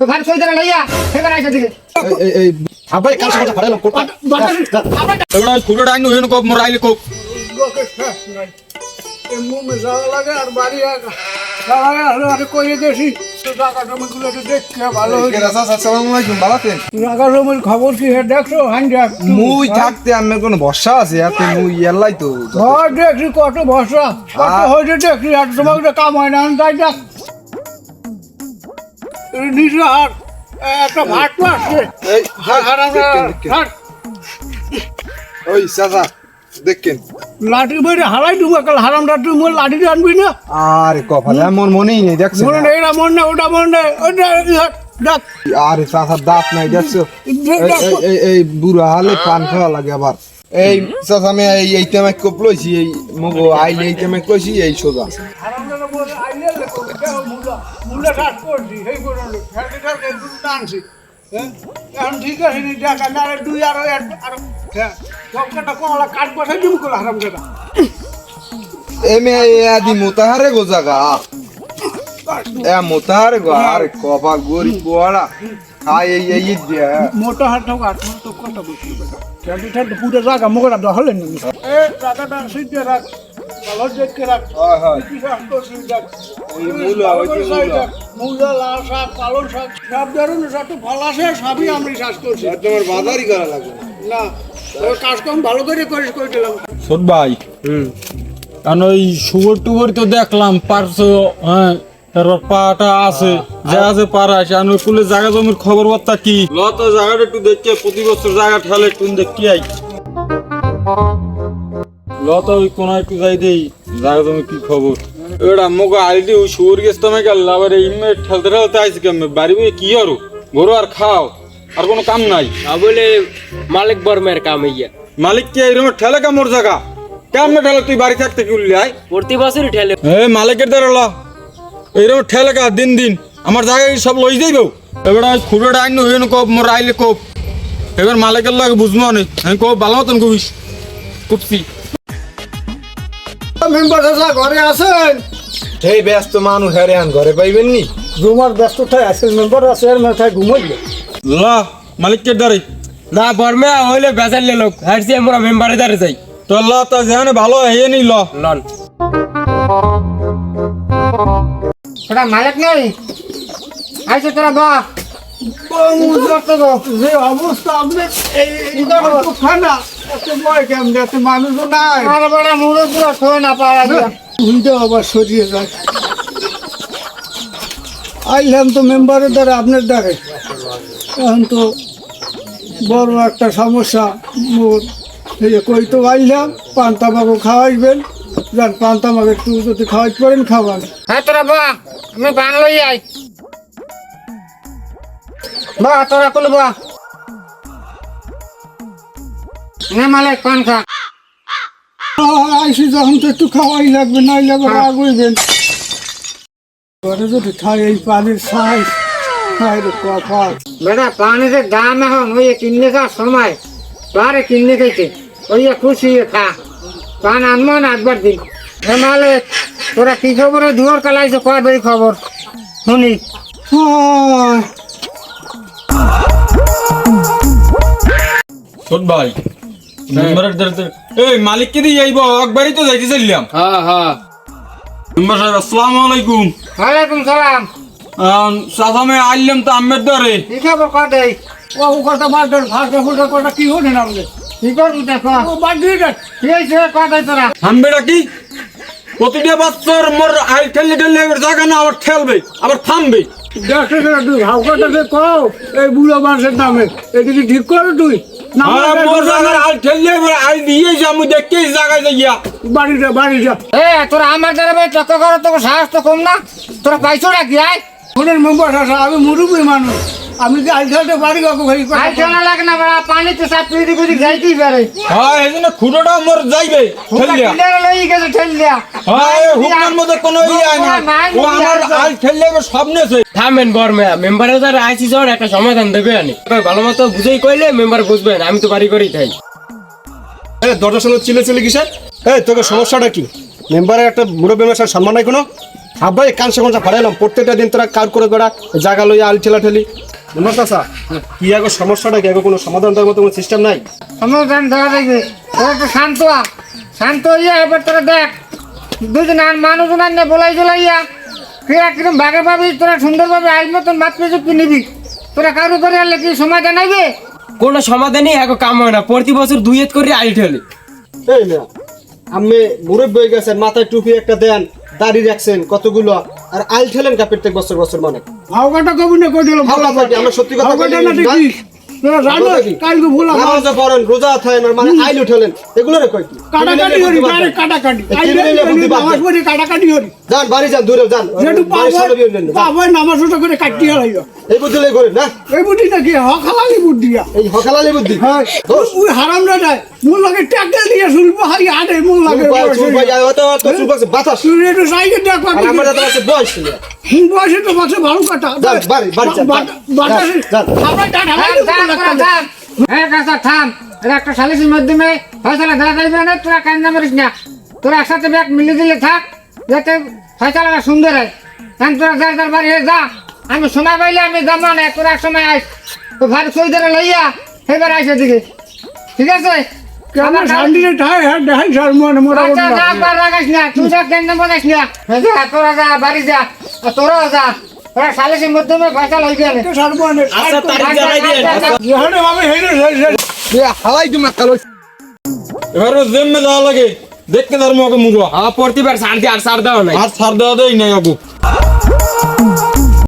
তো ঘর কই দেনা লইয়া সেখানে আইসা দিকে। এই এই কাল সকালে কোটা ডাইন হইন কোপ কোপ যাওয়া লাগে আর বাড়ি আর খবর কি দেখছ মুই থাকতে আমি কোনো ভরসা আছে? এত মুই তো। দেখছি কত ভরসা। কত হয়েছে দেখছি আর তোমাকে কাম হয় না তাই দেখ নিজে একটা ভাট আসছে ওই চাচা দেখেন। লাঠি হারাই দেবো কাল মোর আনবি না? আরে কপালে এমন মনেই নেই দেখছেন? মনে নেই এটা মন ওটা মন ওটা আরে দাঁত নাই দেখছ? এই-। এই- বুড়া হালে পান খাওয়া লাগে আবার। এই চাচা আমি এই এই তেমে কোপ এই মগো আইলে এই তেমে কইছি এই সোজা। মুলা ঠাস করছি, সেই করে ঠেলতে ঠেলতে একটু টানছি। হ্যাঁ? এখন ঠিক আছে নি, দেখ, আরও দুই আরও এক- আরও, হ্যাঁ, সব কটা কলা কাঠ পাঠাই দিবো কলা হারামজাদা। এমে আদি মোতাহারে গো জাগা এ মোতাহারে গো আরে কপাল গরি গোড়া খাই এই এই এই দিয়া মোটা হাত হোক, আর তোর তো কথা বলছি বেটা। ঠেলতে ঠেলতে পুরো জায়গা মোগরা দহলে এ, টাকাটা সিদ্ধে রাখ, কারণ ওই তো দেখলাম, পারছ হ্যাঁ তারপর পাটা আছে, যা আছে পারা আছে। কুলে জায়গা জমির খবর বার্তা কি জায়গাটা একটু দেখে প্রতি বছর জায়গা ঠেলে একটু দেখি আই। ল তো ওই কোন একটু যাই দেই জায়গা কি খবর? মোক ওই গেছ তুমি গেল আবার এই ঠেলতে ঠেলতে আইসি কেমন? বাড়ি বই কি আরও? খাও আর কোনো কাম নাই। বলে মালিক বর্মের কাম ইয়া মালিক কি এরকম ঠেলে কামর জায়গা কেমন ঠেলে? তুই বাড়ি থাকতে কি উঠলি আয়? প্রতি বছরই ঠেলে। এ মালিকের দ্বারা ল। এইরকম ঠেলে কা দিন দিন। আমার জায়গায় সব লই যাইব? এবার খুঁড়ে আইন হইন কোপ মোর আইলে কোপ। এবার মালিকের লাগে বুঝব অনেক আমি কোপ ভালো মতন কবিস কুপসি। মেম্বার ঘরে আছেন? ব্যস্ত মানুষ হারে আন ঘরে পাইবেন নি রুমার ব্যস্ত থাই আছে মেম্বার আছে এর মাথায় ঘুমাইলে? ল দ্বারে না বর্মে হইলে বেচার লোক। হারছি আমরা মেম্বারে দ্বারে যাই। তো ল তা যেখানে ভালো হয়ে নি ল। লন। ওটা মালিক নেই? আইসা তোরা বা। যে অবস্থা আপনি এই ঠান্ডা মানুষও নাই। আর বড় মুড়ো পুরো শোয় না পাওয়া যায় উল্টো আবার সরিয়ে যায়। আইলাম তো মেম্বারের দ্বারা আপনার দ্বারে। এখন তো বড় একটা সমস্যা। মোর এই কই তো আইলাম পান তামাকও খাওয়াইবেন। যান পান তামাক একটু যদি খাওয়াইতে পারেন খাওয়ান। হ্যাঁ তোরা বা আমি বান লই আই। বা তোরা কুল বা। নে মালিক পান খা? আইসি যখন তো একটু খাওয়াই লাগবে না আবার রাগ হইবেন ঘরে যদি খাই এই পানির সাইজ খাই রে কপাল বেটা পানির দাম এখন ওই কিনলে খাওয়ার সময়। পারে কিনলে খাইতে ওই খুশি খা। পান আনব না একবার দিন। হে তোরা কি খবর? দুয়ার কালাইছে কয় বেরি খবর? শুনি। আহ, ছোট ভাই মেম্বারের দ্বারে এই মালিক কে দিয়ে আইব একবারই তো যাইতে চাইলাম। হ্যাঁ হ্যাঁ। মেম্বার সাহেব আসসালামু আলাইকুম। ওয়ালাইকুম সালাম। সাদামে আইলাম তো কি খবর ও কথা ফুটা কথা কি কি করবি দেখো? ও বাদ দিয়ে দেন কি হয়েছে কয় দেয় তোরা? থামবেটা কি? প্রতিটা বাচ্চার মোর আই ঠেলে ঠেলে এবার জায়গা না আবার ঠেলবে আবার থামবে। তুই হাউকাটাকে কও এই বুড়ো মানুষের নামে। এটা কি ঠিক করে তুই? না আর মোর জায়গার আই ঠেললে এবার আই দিয়ে যা আমি দেখতে জায়গায় যাইয়া বাড়ি যা এ তোরা আমার দ্বারা করো সাহস তো কম না। তোরা পাইছো নাকি আয়? ফোনের মেম্বার আছে আমি মুরুবি মানুষ। আমি কি আইসাতে বাড়ি কাকু ভাই আয় চলা লাগে না বড়া পানিতে সব পিড়ি পিড়ি যাইতেই পারে। হ্যাঁ এই জন্য খুঁড়োটা মোর যাইবে ঠেলিয়া লই গেছে ঠেললিয়া। হ্যাঁ হুকমার মধ্যে কোনো ইয়ে আয় না। ও আমার সব থামেন বর্মে মেম্বারের দ্বারা আইসি যাওয়ার একটা সমাধান দেবে আনি। ভালো মতো বুঝেই কইলে মেম্বার বুঝবেন আমি তো বাড়ি করেই দরজা সামনে চিলে চিলে কিসের? এই তোকে সমস্যাটা কি? মেম্বারের একটা মুরব্বী মেশার সম্মান নাই কোনো? আব্বাই কানসা কানসা ফাড়াইলাম প্রত্যেকটা দিন তোরা কার করে বেড়া জায়গা লইয়া আল ঠেলা ঠেলি। মেম্বার চাষা কি আগে সমস্যাটা? কি আগে কোনো সমাধান দেওয়ার মতো কোনো সিস্টেম নাই? সমাধান দেওয়া যাবে তোরা একটু শান্ত হ। শান্ত হইয়া এবার তোরা দেখ। দুজন আর মানুষজন আনে বলাই জলাইয়া ক্রিয়া কিরম ভাগে পাবি তোরা সুন্দরভাবে মতন মাত নিবি। তোরা কারও করে আনলে কি সময় জানাইবে কোনো সমাধানই এখন কাম হয় না। প্রতি বছর দুই এত করে আইট হলে এই না আমি মুরব্বী হয়ে গেছেন মাথায় টুপি একটা দেন। দাড়ি রাখছেন কতগুলো? আর আইল ঠেলেন কাপের প্রত্যেক বছর বছর মানে। হাওকাটা কবি না কই দিল? হাওকা আমরা সত্যি কথা রোজা থাকেন মানে আইল উঠেলেন। এগুলো কই কি? কাটাকাটি হরি ডাইরেক্ট কাটাকাটি। নামাজ পড়ি কাটাকাটি হরি। যান বাড়ি যান দূরে যান। যেটু। পাবো নামাজ ওটা করে কাটিয়ে লাইও এই বুদ্ধি লাই করেন না? এই বুদ্ধি নাকি হকালালি বুদ্ধিয়া এই হকালালি বুদ্ধি? হ্যাঁ। ওই হারাম না যায়। মূল লাগে ট্যাকেল দিয়ে শুনব হাই আরে মূল লাগে চুপ ভাই, চুপ ভাই, আর হয়তো হয়তো চুপ আছে, বাতাস। একটু সাইকেল দেখ বয়স। বয়সে তো মাসে ভালো কাটা থাম। হ্যাঁ একটা সালিসের মাধ্যমে ফয়সালা দেওয়া যাইবে না তোরা কান্না মারিস না। তোরা একসাথে ব্যাগ মিলে দিলে থাক যাতে ফয়সালাটা সুন্দর হয়। কারণ তোরা যার যার বাড়ি যা আমি সময় পাইলে আমি যাব না তোরা এক সময় আইস। তো ভারী সই ধরে লইয়া এবার আইসে দিকে ঠিক আছে? কেমন শান্তিতে ঠাই হ্যাঁ দেখাই সার মনে মোটামুটি আচ্ছা, যা, বার লাগাস না, তুই যা, কেন্দ্র বানাইস না। যা, তোরা যা, বাড়ি যা, আর তোরাও যা। তোরা সালিসের মাধ্যমে ফয়সালা হইবে না। সার মনে আচ্ছা তারিখ জানাই দিয়ে যেখানে আমি হেরে হালাই তুমি কালো এবার জেমে যাওয়া লাগে। দেখতে তার মুড়ো প্রতিবার সার দিয়ে আর সার দেওয়া নাই। আর ছাড় দেওয়া দেয় নাই আবু